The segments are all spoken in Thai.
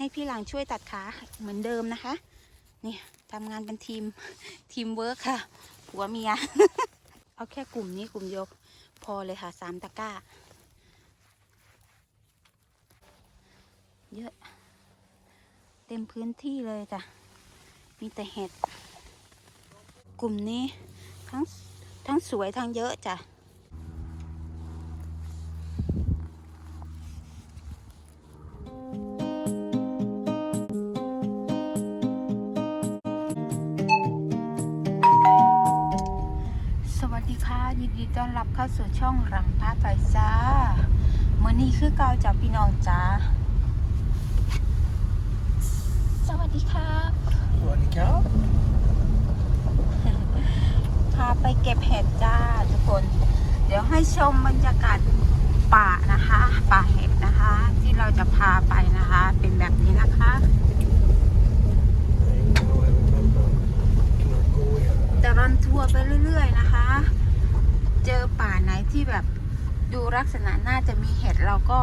ให้พี่หลังช่วยตัดขาเหมือนเดิมนะคะนี่ทำงานเป็นทีมทีมเวิร์คค่ะผัวเมีย เอาแค่กลุ่มนี้กลุ่มเดียวพอเลยค่ะสามตะกร้า เยอะ เต็มพื้นที่เลยจ้ะ มีแต่เห็ด กลุ่มนี้ทั้งทั้งสวยทั้งเยอะจ้ะ ต้อนรับเข้าสู่ช่องหลังพระไปจ้าเมื่อนี้คือเกาจากพี่น้องจ้า สวัสดีครับสวัสดีครับ พาไปเก็บเห็ดจ้าทุกคน เดี๋ยวให้ชมบรรยากาศป่านะคะ ป่าเห็ดนะคะ ที่เราจะพาไปนะคะ เป็นแบบนี้นะคะแต่รันทัวร์ไปเรื่อย ๆ นะคะ เจอป่าไหนที่แบบดูลักษณะน่าจะมีเห็ดเราก็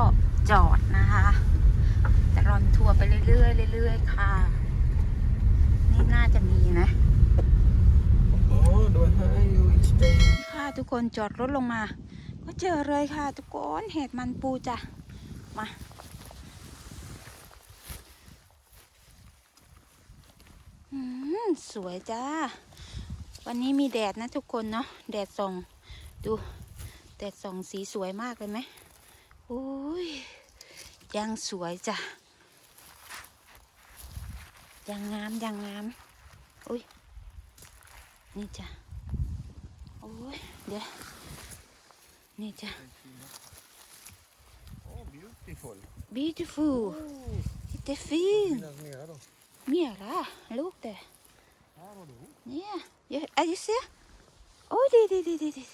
จอดนะคะแต่รอนทัวร์ไปเรื่อยๆเรื่อยๆค่ะ นี่น่าจะมีนะโอ้ดยให้อยู่อีกสเตย์ค่ะทุกคนจอดรถลงมา ก็เจอเลยค่ะ ทุกคนเห็ดมันปูจ้ะมาอืมสวยจ้า วันนี้มีแดดนะทุกคนเนาะแดดส่อง ดูแดดส่องสีสวยมากเลยไหมอุ้ยยังสวยจ้ะยังงามยังงามอุ้ยนี่จ้ะโอ้ยเดี๋ยวนี่จ้ะโอ้ beautiful beautiful det är fint finnas mera då mera lukter här har du เนี่ยเดี๋ยวไอ้เสียโอ้ยดีดีดีดีดี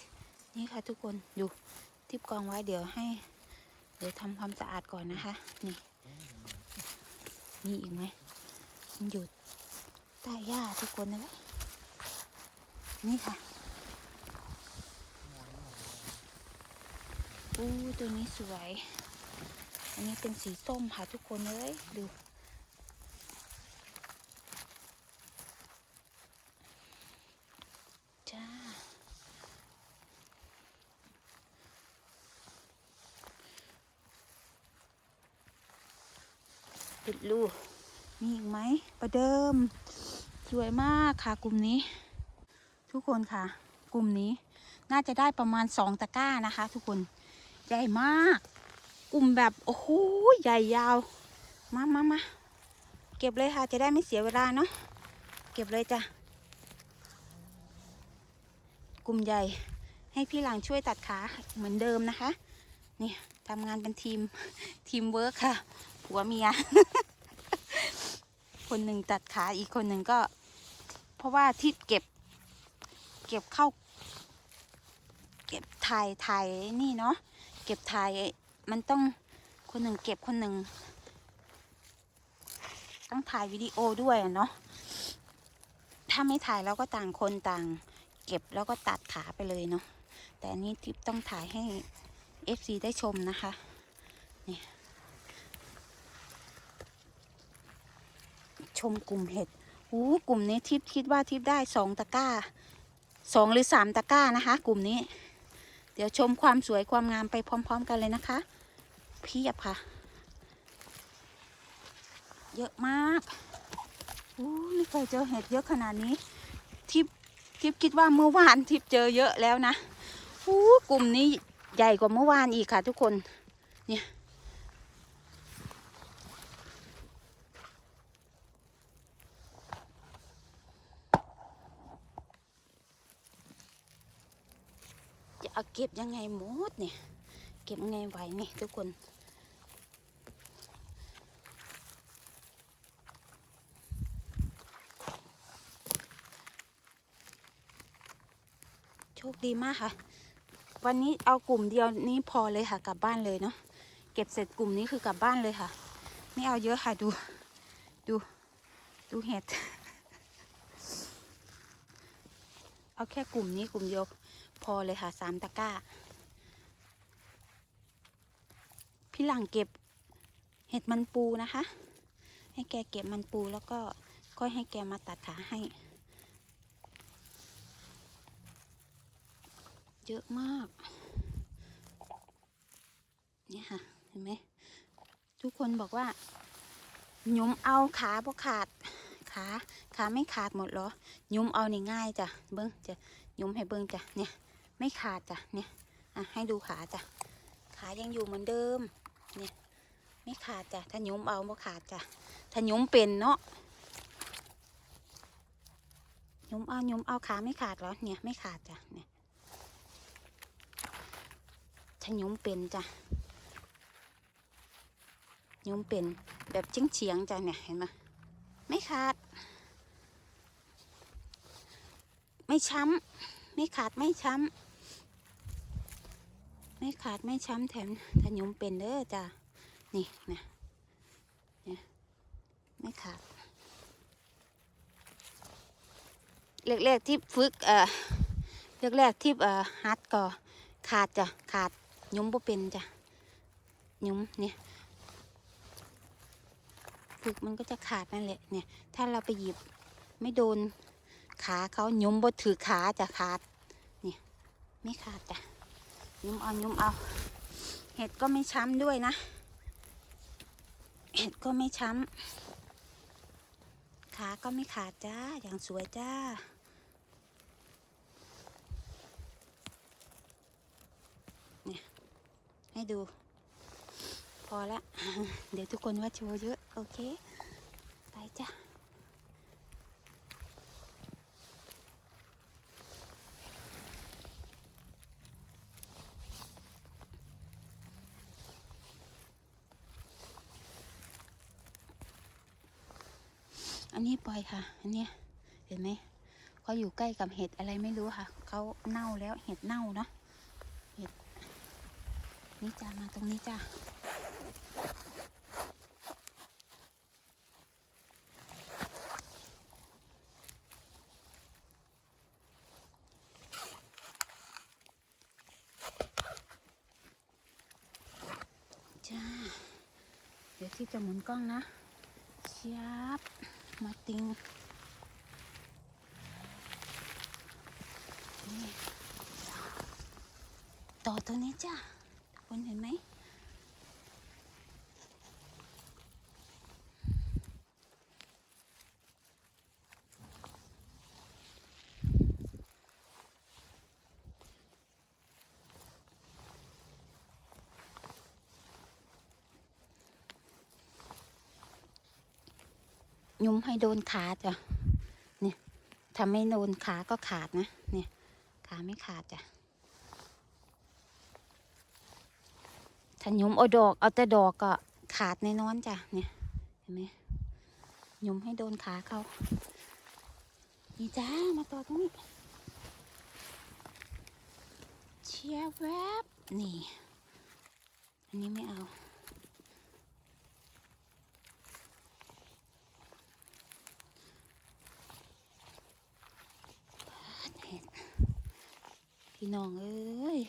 นี่ค่ะทุกคนดูทิปกองไว้เดี๋ยวให้ เดี๋ยวทำความสะอาดก่อนนะคะ นี่มีอีกไหมมันอยู่ใต้หญ้าทุกคนนะเว้ยนี่ค่ะอู้ตัวนี้สวย อันนี้เป็นสีส้มค่ะทุกคนเลยดู ปิดลูมีอีกไหมประเดิม สวยมากค่ะกลุ่มนี้ ทุกคนค่ะ กลุ่มนี้น่าจะได้ประมาณสองตะกร้านะคะ ทุกคนใหญ่มาก กลุ่มแบบโอ้โหใหญ่ยาว มามามาเก็บเลยค่ะ จะได้ไม่เสียเวลาเนาะเก็บเลยจ้ะกลุ่มใหญ่ให้พี่หลังช่วยตัดขาเหมือนเดิมนะคะ นี่ทำงานเป็นทีมทีมเวิร์คค่ะ ผัวเมีย คนหนึ่งตัดขาอีกคนหนึ่งก็ เพราะว่าที่เก็บ เก็บเข้า เก็บถ่ายถ่ายนี่เนาะเก็บถ่ายมันต้องคนหนึ่งเก็บคนหนึ่งต้องถ่ายวิดีโอด้วยเนาะถ้าไม่ถ่ายเราก็ต่างคนต่างเก็บแล้วก็ตัดขาไปเลยเนาะแต่อันนี้ทิปต้องถ่ายให้ FC ได้ชมนะคะนี่ ชมกลุ่มเห็ดอู้กลุ่มนี้ทิปคิดว่าทิปได้สองตะกร้าสองหรือสามตะกร้านะคะ กลุ่มนี้ เดี๋ยวชมความสวยความงามไปพร้อม ๆ กันเลยนะคะเพียบค่ะ เยอะมากอู้ไม่เคยเจอเห็ดเยอะขนาดนี้ ทิปทิปคิดว่าเมื่อวานทิปเจอเยอะแล้วนะอู้กลุ่มนี้ใหญ่กว่าเมื่อวานอีกค่ะทุกคน เนี่ย เอาเก็บยังไงหมดเนี่ย เก็บยังไงไหวนี่ทุกคน โชคดีมากค่ะ วันนี้เอากลุ่มเดียวนี้พอเลยค่ะ กลับบ้านเลยเนาะ เก็บเสร็จกลุ่มนี้คือกลับบ้านเลยค่ะ ไม่เอาเยอะค่ะดู ดูดูเห็ด เอาแค่กลุ่มนี้กลุ่มเดียว พอเลยค่ะสามตะกร้า พี่หลังเก็บเห็ดมันปูนะคะ ให้แกเก็บมันปูแล้วก็ค่อยให้แกมาตัดขาให้ เยอะมาก เนี่ยค่ะ เห็นไหมทุกคนบอกว่าหยุมเอาขาบ่ขาดขาขาไม่ขาดหมดหรอหยุมเอานี่ง่ายจ้ะเบิ้งจะหยุมให้เบิ้งจ้ะเนี่ย ไม่ขาดจ้ะเนี่ยอะให้ดูขาจ้ะขายังอยู่เหมือนเดิมเนี่ยไม่ขาดจ้ะถ้ายุ้มเอาบ่ขาดจ้ะถ้ายุ้มเป็นเนาะยุ้มเอายุ้มเอาขาไม่ขาดเหรอเนี่ยไม่ขาดจ้ะเนี่ยถ้ายุ้มเป็นจ้ะยุ้มเป็นแบบเฉียงเฉียงจ้ะเนี่ยเห็นไหมไม่ขาด ไม่ช้ำไม่ขาดไม่ช้ำ ไม่ขาดไม่ช้ำแถมถ้าหยุมเป็นเด้อจ้ะนี่นะเนี่ยไม่ขาดแรกๆที่ฝึกเอ่อแรกๆที่เอ่อฮัดก็ขาดจ้ะขาดยุมบ่เป็นจ้ะยุมเนี่ยฝึกมันก็จะขาดนั่นแหละเนี่ย ถ้าเราไปหยิบไม่โดนขาเขายุมบ่ถือขาจะขาดเนี่ยไม่ขาดจ้ะ ยุมเอายุมเอา เห็ดก็ไม่ช้ำด้วยนะ เห็ดก็ไม่ช้ำ ขาก็ไม่ขาดจ้า อย่างสวยจ้า เนี่ย ให้ดู พอละ เดี๋ยวทุกคนว่าโชว์เยอะ โอเค ไปจ้ะ นนี้ปล่อยค่ะ อันนี้เห็นไหมเขาอยู่ใกล้กับเห็ดอะไรไม่รู้ค่ะ เขาเน่าแล้วเห็ดเน่าเนาะ เห็ด นี่จ้ามาตรงนี้จ้าจ้า เดี๋ยวที่จะหมุนกล้องนะเชียบ มาติงต่อตัวนี้จ้ะทุกคนเห็นไหม ยุ้มให้โดนขาจ้ะเนี่ยทำไม่โดนขาก็ขาดนะ เนี่ย ขาไม่ขาดจ้ะถ้ายุ้มเอาดอกเอาแต่ดอกก็ขาดแน่นอนจ้ะเนี่ยเห็นไหมยุ้มให้โดนขาเขานี่จ้ามาต่อตรงนี้เชียร์แวบนี่ อันนี้ไม่เอา เห็ดพี่ น้องเอ้ย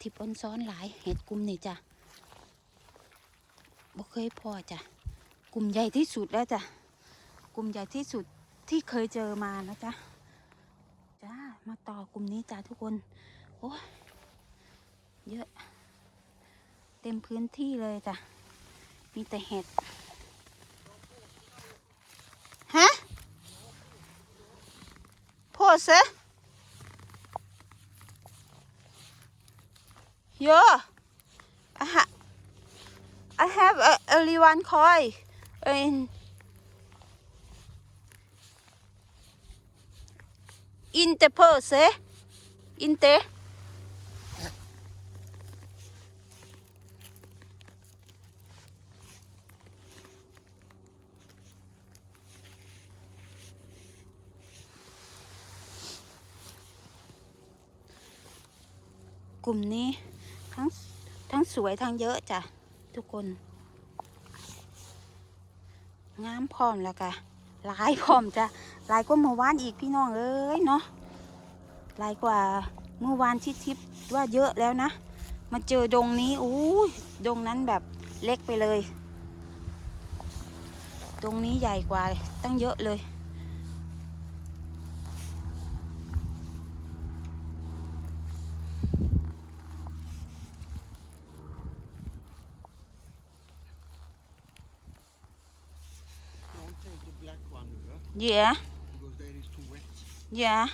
ทิพย์อนซ้อนหลายเห็ดกลุ่มนี่จ้ะบ่เคยพอจ้ะกลุ่มใหญ่ที่สุดแล้วจ้ะกลุ่มใหญ่ที่สุดที่เคยเจอมานะจ๊ะจ้ามาต่อกลุ่มนี้จ้ะทุกคนโอ้ยเยอะ เต็มพื้นที่เลยจ้ะมีแต่เห็ดฮะโพดเส Yeah. I, ha- I have a, only one coin. In, in the purse, eh? In there. Cùng ní ทั้งทั้งสวยทั้งเยอะจ้ะทุกคน งามพร้อมแล้วกะหลายพร้อมจ้ะหลายกว่าเมื่อวานอีกพี่น้องเอ้ยเนาะหลายกว่าเมื่อวานที่ทิพย์ว่าเยอะแล้วนะมาเจอดงนี้อู้ดงนั้นแบบเล็กไปเลย ตรงนี้ใหญ่กว่าตั้งเยอะเลย yeah? yeah Because there is too wet. yeah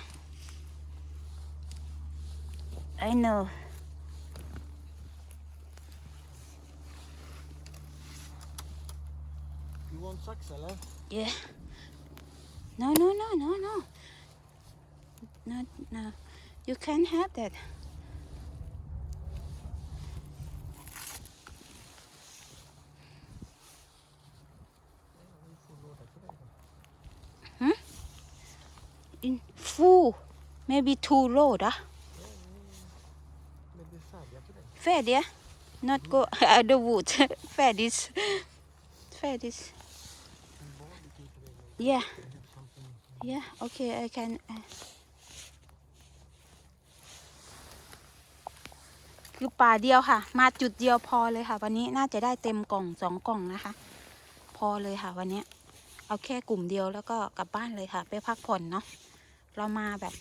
I know You want socks, eller? yeah no no no no no no no you can't have that maybe two load ah fair yeah not go at the wood fair this fair this yeah yeah okay I can uh, คือป่าเดียวค่ะ มาจุดเดียวพอเลยค่ะ วันนี้น่าจะได้เต็มกล่องสองกล่องนะคะ พอเลยค่ะ วันนี้เอาแค่กลุ่มเดียวแล้วก็กลับบ้านเลยค่ะ ไปพักผ่อนเนาะเรามาแบบ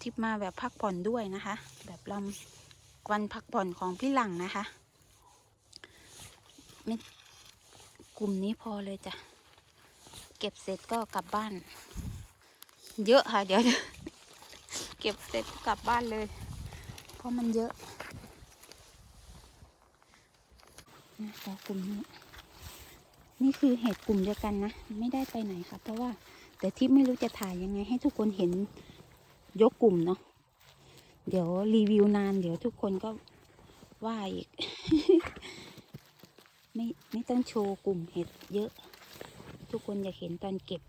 ทริปมาแบบพักผ่อนด้วยนะคะ แบบเราวันพักผ่อนของพี่หลังนะคะไม่กลุ่มนี้พอเลยจ้ะ เก็บเสร็จก็กลับบ้าน เยอะค่ะ เดี๋ยวเก็บเสร็จกลับบ้านเลย เพราะมันเยอะนะคะกลุ่มนี้ นี่คือเห็ดกลุ่มเดียวกันนะ ไม่ได้ไปไหนค่ะ เพราะว่า แต่ที่ไม่รู้จะถ่ายยังไงให้ทุกคนเห็น ยกกลุ่มเนาะเดี๋ยวรีวิวนาน เดี๋ยวทุกคนก็ว่าอีก ไม่ไม่ต้องโชว์กลุ่มเห็ดเยอะ ทุกคนอยากเห็นตอนเก็บ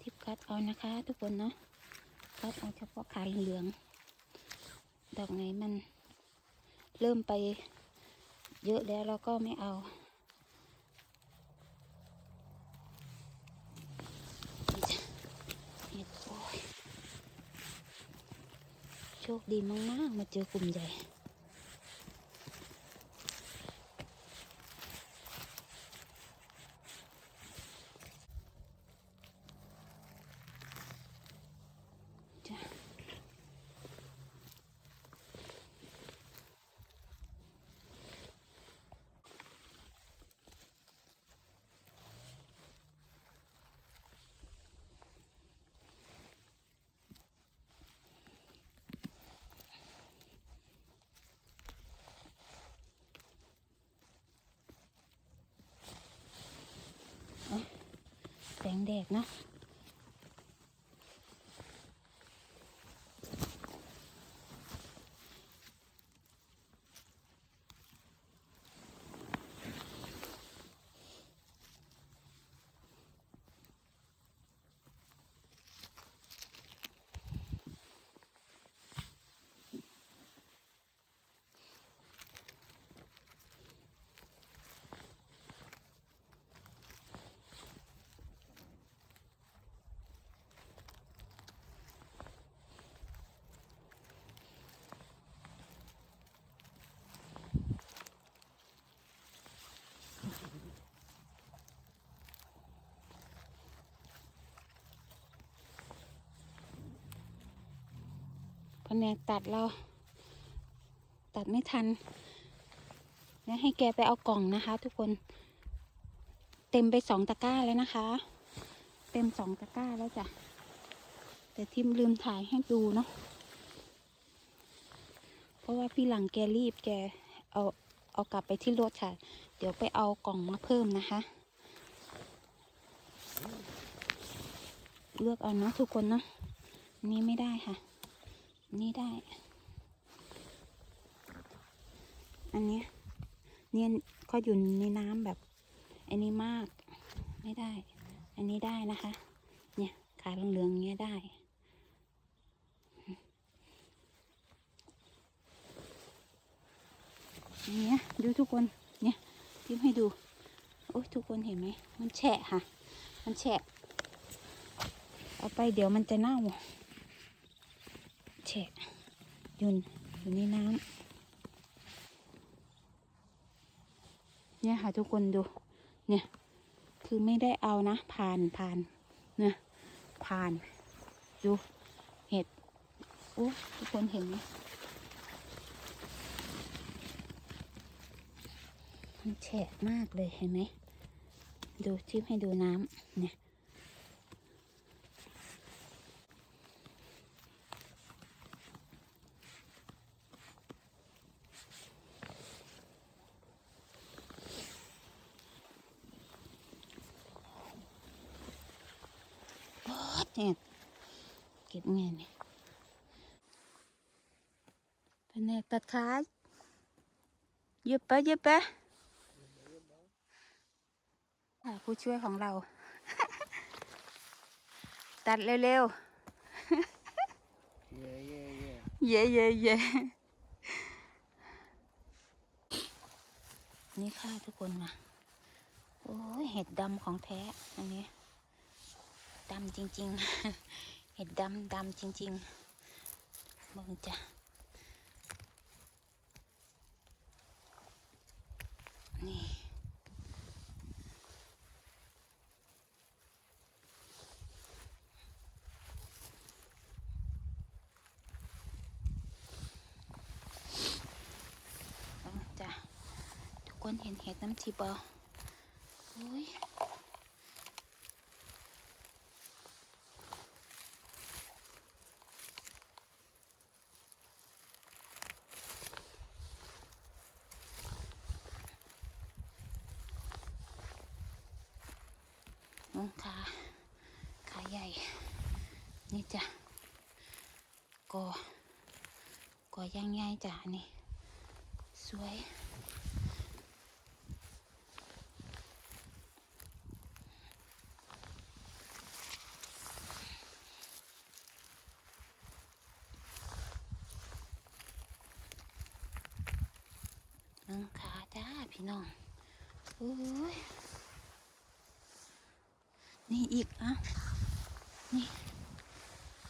ทิปคัดเอานะคะทุกคนเนาะ ตัดเอาเฉพาะขาเหลืองๆดอกไหนมันเริ่มไปเยอะแล้วเราก็ไม่เอาโอ้ยโชคดีมากๆมาเจอกลุ่มใหญ่ แสงแดดนะ แผนกตัดเรา ตัดไม่ทัน แล้วให้แกไปเอากล่องนะคะ ทุกคน เต็มไปสองตะกร้าแล้วนะคะ เต็มสองตะกร้าแล้วจ้ะ แต่ทิมลืมถ่ายให้ดูเนาะเพราะว่าพี่หลังแกรีบแกเอาเอากลับไปที่รถค่ะ เดี๋ยวไปเอากล่องมาเพิ่มนะคะ เลือกเอาเนาะทุกคนเนาะนนี้ไม่ได้ค่ะ นนี้ได้ อันเนี้ยเนี่ยเขาอยู่ในน้ำแบบ อันนี้มาก ไม่ได้ อันนี้ได้นะคะ เนี่ยขาเหลืองๆเงี้ยได้ เนี้ยดูทุกคน เนี่ยพิมให้ดู โอ้ยทุกคนเห็นไหม มันแฉะค่ะ มันแฉะ เอาไปเดี๋ยวมันจะเน่า แฉะยุนอยู่ในน้ำเนี่ยค่ะทุกคนดู เนี่ย คือไม่ได้เอานะ ผ่านผ่านนะผ่าน ดูเห็ดโอ้ทุกคนเห็นไหมมันแฉะมากเลยเห็นไหม ดูชิมให้ดูน้ำเนี่ย โอ๊ยเนี่ยเก็บเงินเนี่ยแผนกตัดขาเย็บไปเย็บไปค่ะผู้ช่วยของเรา ตัดเร็ว Yeah, yeah, yeah. ๆเย่เย่เย่นี่ค่ะทุกคนมาโอ้ยเห็ดดำของแท้ อันนี้ ดำจริง ๆ เห็ดดำดำจริงๆมึงจ้ะนี่เอาจ้ะทุกคนเห็นเห็ดน้ำทิพย์บ่โอ้ย งขาขาใหญ่ นี่จ้ะกอกอย่างใหญ่จ้ะนี่ สวยน้องขาจ้าพี่น้อง โอ้ย นี่อีกอะนี่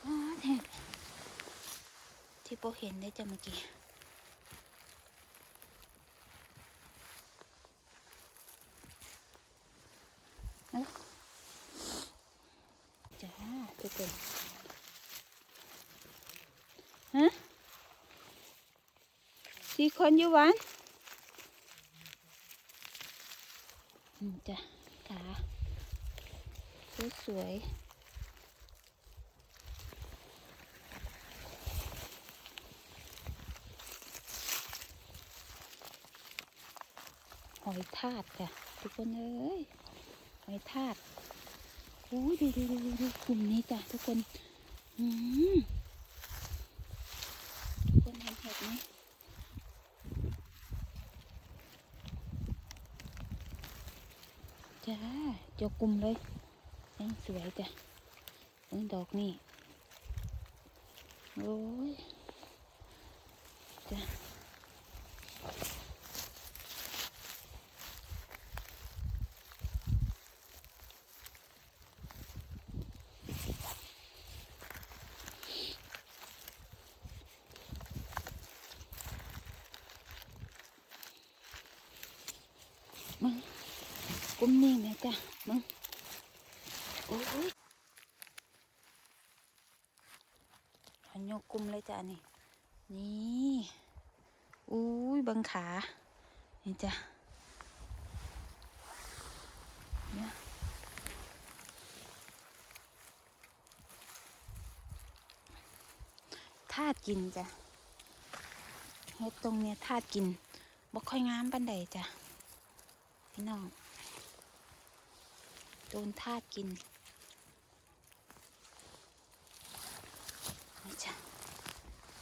อ้าแทบที่โปเห็นได้จ้ะเมื่อกี้เอาจ้าทุกคนฮะสี่คนอยู่วันจ้ะ สวยหอยทากจ้ะทุกคนเอ้ยหอยทากโอ้ยดูดูดูดูดูกลุ่มนี้จ้ะทุกคนอืมทุกคนเห็นเห็ดไหมจ้าจกกลุ่มเลย สวยจ้ะเบิ่งดอกนี่โอ้ยจ้ะมึงกลุ่มนี่นะจ้ะมึงโอ้ยอันย กลุ่มเลยจ้ะนี่ นี่อุ้ยบังขา นี่จ้ะเนี่ยธาตุกินจ้ะเฮ็ดตรงเนี้ยธาตุกินบ่ค่อยงามปันใดจ้ะพี่น้องโดนธาตุกินจ้ะ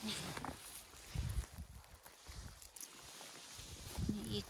นี่